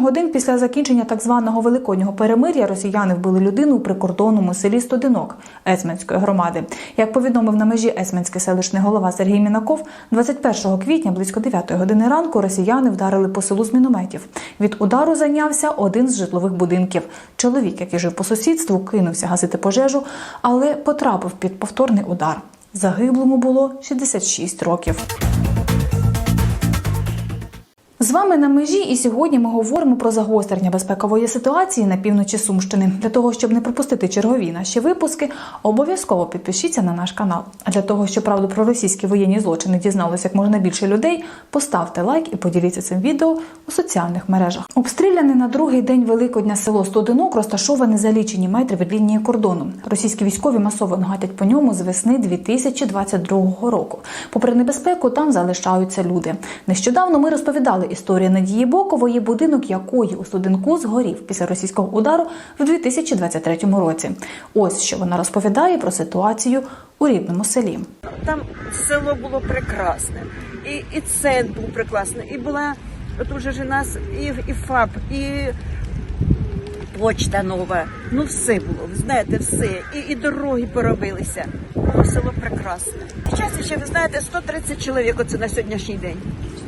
8 годин після закінчення так званого великоднього перемир'я росіяни вбили людину у прикордонному селі Стодинок Есменської громади. Як повідомив на межі Есменський селищний голова Сергій Мінаков, 21 квітня близько 9 години ранку росіяни вдарили по селу з мінометів. Від удару зайнявся один з житлових будинків. Чоловік, який жив по сусідству, кинувся гасити пожежу, але потрапив під повторний удар. Загиблому було 66 років. З вами на межі, і сьогодні ми говоримо про загострення безпекової ситуації на півночі Сумщини. Для того, щоб не пропустити чергові наші випуски, обов'язково підпишіться на наш канал. А для того, щоб правду про російські воєнні злочини дізналося як можна більше людей, поставте лайк і поділіться цим відео у соціальних мережах. Обстріляне на другий день Великодня село Стодинок розташоване за лічені метри від лінії кордону. Російські військові масово гатять по ньому з весни 2022 року. Попри небезпеку, там залишаються люди. Нещодавно ми розповідали історію Надії Бокової, будинок якої у Студенку згорів після російського удару в 2023 році. Ось що вона розповідає про ситуацію у рідному селі. Там село було прекрасне, і, і центр був прекрасний, і була от уже ж нас і, і ФАП, і почта нова. Ну все було, знаєте, все. І, і дороги поробилися. Село прекрасне. Зараз ще, ви знаєте, 130 чоловік оце на сьогоднішній день.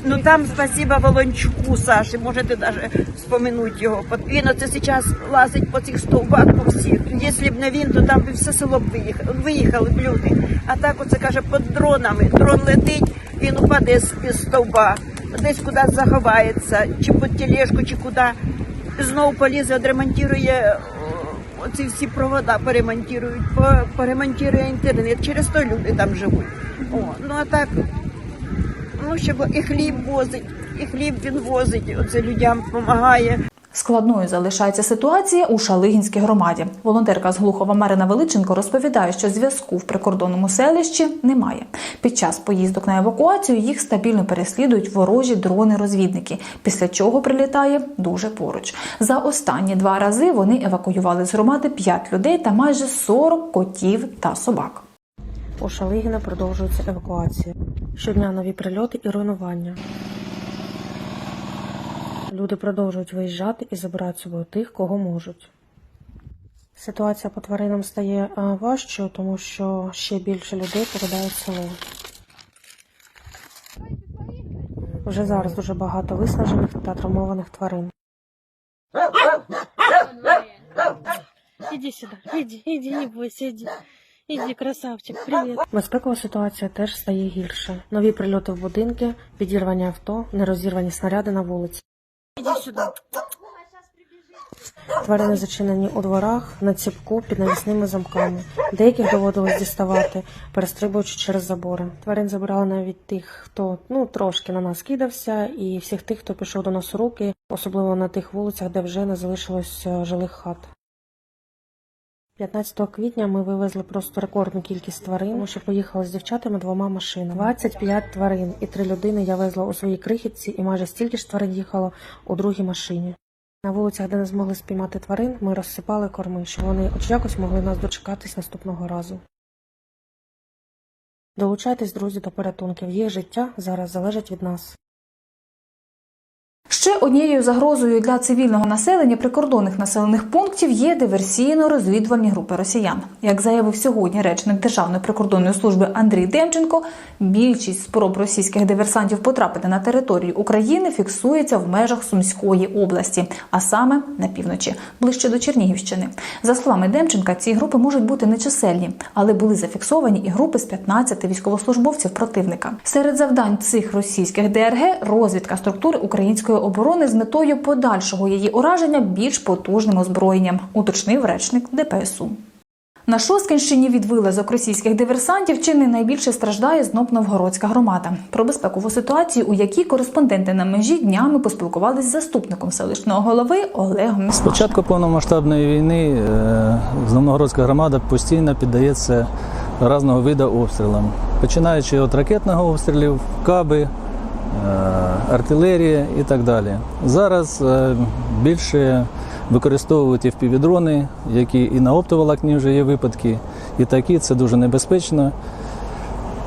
Ну там спасіба Волончуку, Саші, можете навіть споминути його. Він оце зараз лазить по цих стовбах по всіх. Якщо б не він, то там би все село б виїхало, виїхали б люди. А так оце каже, під дронами. Дрон летить, він упаде з, стовба, десь кудись заховається, чи під тележку, чи куди. Знову полізе, відремонтує оці всі провода, перемонтують, поремонтує інтернет. Через то люди там живуть. О, ну а так Ну, щоб і хліб возить, і хліб він возить, оце людям допомагає. Складною залишається ситуація у Шалигінській громаді. Волонтерка з Глухова Марина Величенко розповідає, що зв'язку в прикордонному селищі немає. Під час поїздок на евакуацію їх стабільно переслідують ворожі дрони-розвідники, після чого прилітає дуже поруч. За останні два рази вони евакуювали з громади 5 людей та майже 40 котів та собак. У Шалигіна продовжується евакуація. Щодня нові прильоти і руйнування. Люди продовжують виїжджати і забирають собою тих, кого можуть. Ситуація по тваринам стає важчою, тому що ще більше людей покидають село. Вже зараз дуже багато виснажених та травмованих тварин. Иди сюда, иди, иди, не бойся, иди. Иди, красавчик, привет. Безпекова ситуація теж стає гірше. Нові прильоти в будинки, підірвані авто, нерозірвані снаряди на вулиці. Иди сюда. Тварини зачинені у дворах, на ціпку під навісними замками. Деяких доводилось діставати, перестрибуючи через забори. Тварин забирали навіть тих, хто ну трошки на нас кидався, і всіх тих, хто пішов до нас у руки, особливо на тих вулицях, де вже не залишилось е, жилих хат. 15 квітня ми вивезли просто рекордну кількість тварин, тому що поїхали з дівчатами двома машинами. 25 тварин і три людини я везла у своїй крихітці, і майже стільки ж тварин їхало у другій машині. На вулицях, де не змогли спіймати тварин, ми розсипали корми, щоб вони хоч якось могли нас дочекатись наступного разу. Долучайтесь, друзі, до порятунків. Їх життя зараз залежить від нас. Ще однією загрозою для цивільного населення прикордонних населених пунктів є диверсійно-розвідувальні групи росіян. Як заявив сьогодні речник Державної прикордонної служби Андрій Демченко, більшість спроб російських диверсантів потрапити на територію України фіксується в межах Сумської області, а саме на півночі, ближче до Чернігівщини. За словами Демченка, ці групи можуть бути нечисельні, але були зафіксовані і групи з 15 військовослужбовців противника. Серед завдань цих російських ДРГ розвідка структури української оборони з метою подальшого її ураження більш потужним озброєнням, уточнив речник ДПСУ. На Шоскінщині від вилазок російських диверсантів чи не найбільше страждає знов Новгородська громада. Про безпекову ситуацію, у якій кореспонденти на межі днями поспілкувалися з заступником селищного голови Олегом З початку повномасштабної війни е, Новгородська громада постійно піддається різного виду обстрілам, починаючи від ракетного обстрілів, каби, артилерія і так далі. Зараз е, більше використовують FPV-дрони, які і на оптоволокні вже є випадки, і такі це дуже небезпечно.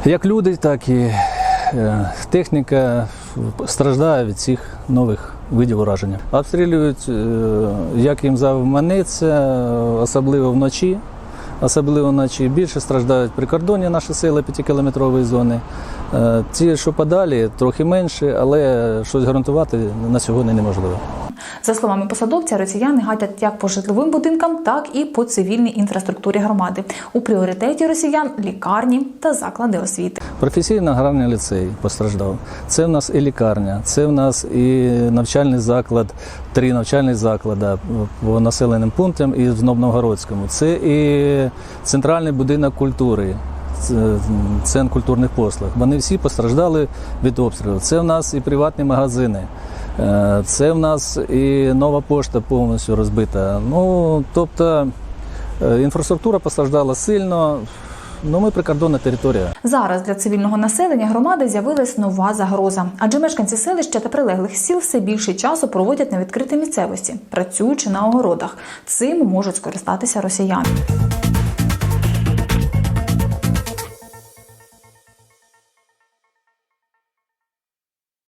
Як люди, так і е, техніка страждає від цих нових видів ураження. Обстрілюють, е, як їм завманеться, особливо вночі. Особливо вночі більше страждають прикордонні наші сили 5-кілометрової зони. Е, Ті, що подалі, трохи менше, але щось гарантувати на сьогодні неможливо. За словами посадовця, росіяни гатять як по житловим будинкам, так і по цивільній інфраструктурі громади. У пріоритеті росіян лікарні та заклади освіти. Професійно аграрний ліцей постраждав. Це в нас і лікарня, це в нас і навчальний заклад, три навчальні заклади по населеним пунктам і в Новгородському. Це і центральний будинок культури. Це- Центр культурних послуг. Вони всі постраждали від обстрілу. Це в нас і приватні магазини, е, це в нас і нова пошта повністю розбита. Ну тобто е, інфраструктура постраждала сильно. Ну, ми прикордонна територія. Зараз для цивільного населення громади з'явилась нова загроза, адже мешканці селища та прилеглих сіл все більше часу проводять на відкритій місцевості, працюючи на огородах. Цим можуть скористатися росіяни.